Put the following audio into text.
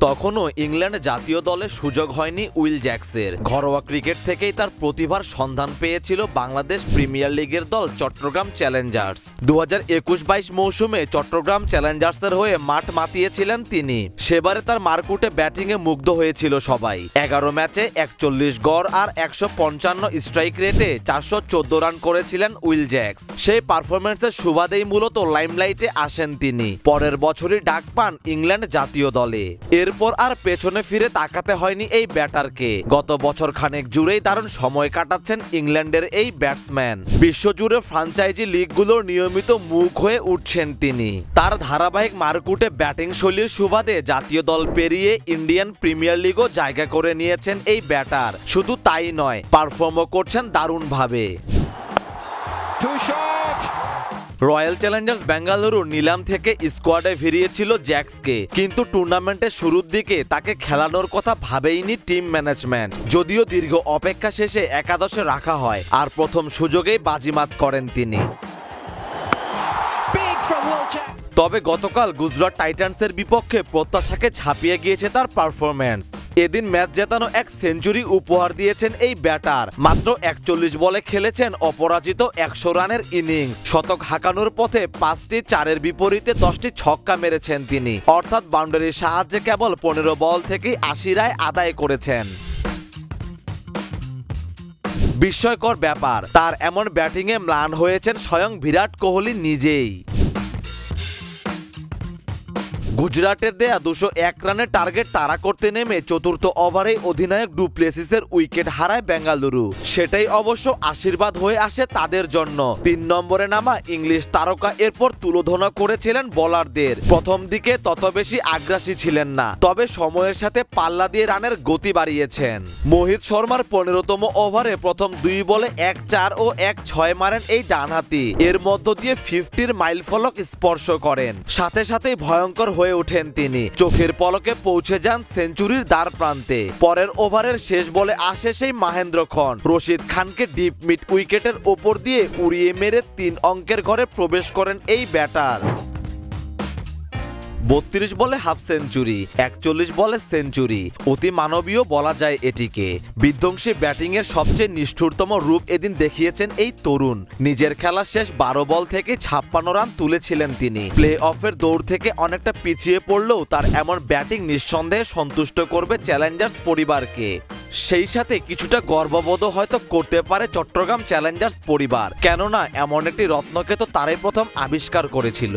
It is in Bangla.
তখনও ইংল্যান্ড জাতীয় দলে সুযোগ হয়নি উইল জ্যাক্সের। ঘরোয়া ক্রিকেট থেকেই তার প্রতিভার সন্ধান পেয়েছিল বাংলাদেশ প্রিমিয়ার লিগের দল চট্টগ্রাম চ্যালেঞ্জার্স। দু হাজার একুশ বাইশ মৌসুমে চট্টগ্রাম চ্যালেঞ্জার্সের হয়ে মাঠ মাতিয়েছিলেন তিনি। সেবারে তার মারকুটে ব্যাটিংয়ে মুগ্ধ হয়েছিল সবাই। এগারো ম্যাচে একচল্লিশ গড় আর একশো পঞ্চান্ন স্ট্রাইক রেটে চারশো চোদ্দ রান করেছিলেন উইল জ্যাক্স। সেই পারফরমেন্সের সুবাদেই মূলত লাইমলাইটে আসেন তিনি। পরের বছরই ডাক পান ইংল্যান্ড জাতীয় দলে। এরপর আর পেছনে ফিরে তাকাতে হয়নি এই ব্যাটারকে। গত বছর খানেক জুড়েই দারুণ সময় কাটাচ্ছেন ইংল্যান্ডের এই ব্যাটসম্যান। বিশ্বজুড়ে ফ্রাঞ্চাইজি লিগগুলোর নিয়মিত মুখ হয়ে উঠছেন তিনি। তার ধারাবাহিক মারকুটে ব্যাটিং শৈলীর সুবাদে জাতীয় দল পেরিয়ে ইন্ডিয়ান প্রিমিয়ার লিগও জায়গা করে নিয়েছেন এই ব্যাটার। শুধু তাই নয়, পারফর্মও করছেন দারুণভাবে. রয়্যাল চ্যালেঞ্জার্স বেঙ্গালুরু নিলাম থেকে স্কোয়াডে ফিরিয়েছিল জ্যাক্সকে। কিন্তু টুর্নামেন্টের শুরুর দিকে তাকে খেলানোর কথা ভাবেইনি টিম ম্যানেজমেন্ট। যদিও দীর্ঘ অপেক্ষা শেষে একাদশে রাখা হয়, আর প্রথম সুযোগেই বাজিমাত করেন তিনি। তবে গতকাল গুজরাট টাইটান্সের বিপক্ষে প্রত্যাশাকে ছাপিয়ে গিয়েছে তার পারফরম্যান্স। এদিন ম্যাচ জেতানো এক সেঞ্চুরি উপহার দিয়েছেন এই ব্যাটার। মাত্র একচল্লিশ বলে খেলেছেন অপরাজিত একশো রানের ইনিংস। শতক হাঁকানোর পথে পাঁচটি চারের বিপরীতে দশটি ছক্কা মেরেছেন তিনি। অর্থাৎ বাউন্ডারির সাহায্যে কেবল পনেরো বল থেকেই আশি রায় আদায় করেছেন। বিস্ময়কর ব্যাপার, তার এমন ব্যাটিংয়ে ম্লান হয়েছেন স্বয়ং বিরাট কোহলি নিজেই। গুজরাটের দেয়া দুশো এক রানের টার্গেট তারা করতে নেমে চতুর্থ ওভারে অধিনায়ক ডুপ্লেসিসের উইকেট হারায় বেঙ্গালুরু। সেটাই অবশ্য আশীর্বাদ হয়ে আসে তাদের জন্য। তিন নম্বরে নামা ইংলিশ তারকা এরপর তুলোধনা করেছিলেন বোলারদের। প্রথম দিকে তত বেশি আগ্রাসী ছিলেন না, তবে সময়ের সাথে পাল্লা দিয়ে রানের গতি বাড়িয়েছেন। মোহিত শর্মার পনেরোতম ওভারে প্রথম দুই বলে এক চার ও এক ছয় মারেন এই ডানহাতি। এর মধ্য দিয়ে ফিফটির মাইল ফলক স্পর্শ করেন। সাথে সাথেই ভয়ঙ্কর হয়ে ওঠেন তিনি। চোখের পলকে পৌঁছে যান সেঞ্চুরির দ্বার প্রান্তে। পরের ওভারের শেষ বলে আসে সেই মাহেন্দ্র খন রশিদ খানকে ডিপ মিড উইকেটের ওপর দিয়ে উড়িয়ে মেরে তিন অঙ্কের ঘরে প্রবেশ করেন এই ব্যাটার। বত্রিশ বলে হাফ সেঞ্চুরি, একচল্লিশ বলে সেঞ্চুরি। অতি মানবীয় বলা যায় এটিকে। বিধ্বংসী ব্যাটিংয়ের সবচেয়ে নিষ্ঠুরতম রূপ এদিন দেখিয়েছেন এই তরুণ। নিজের খেলা শেষ বারো বল থেকে ছাপ্পান্ন রান তুলেছিলেন তিনি। প্লে অফের দৌড় থেকে অনেকটা পিছিয়ে পড়লেও তার এমন ব্যাটিং নিঃসন্দেহে সন্তুষ্ট করবে চ্যালেঞ্জার্স পরিবারকে। সেই সাথে কিছুটা গর্ববোধ হয়তো করতে পারে চট্টগ্রাম চ্যালেঞ্জার্স পরিবার। কেননা, এমন একটি রত্নকে তো তারাই প্রথম আবিষ্কার করেছিল।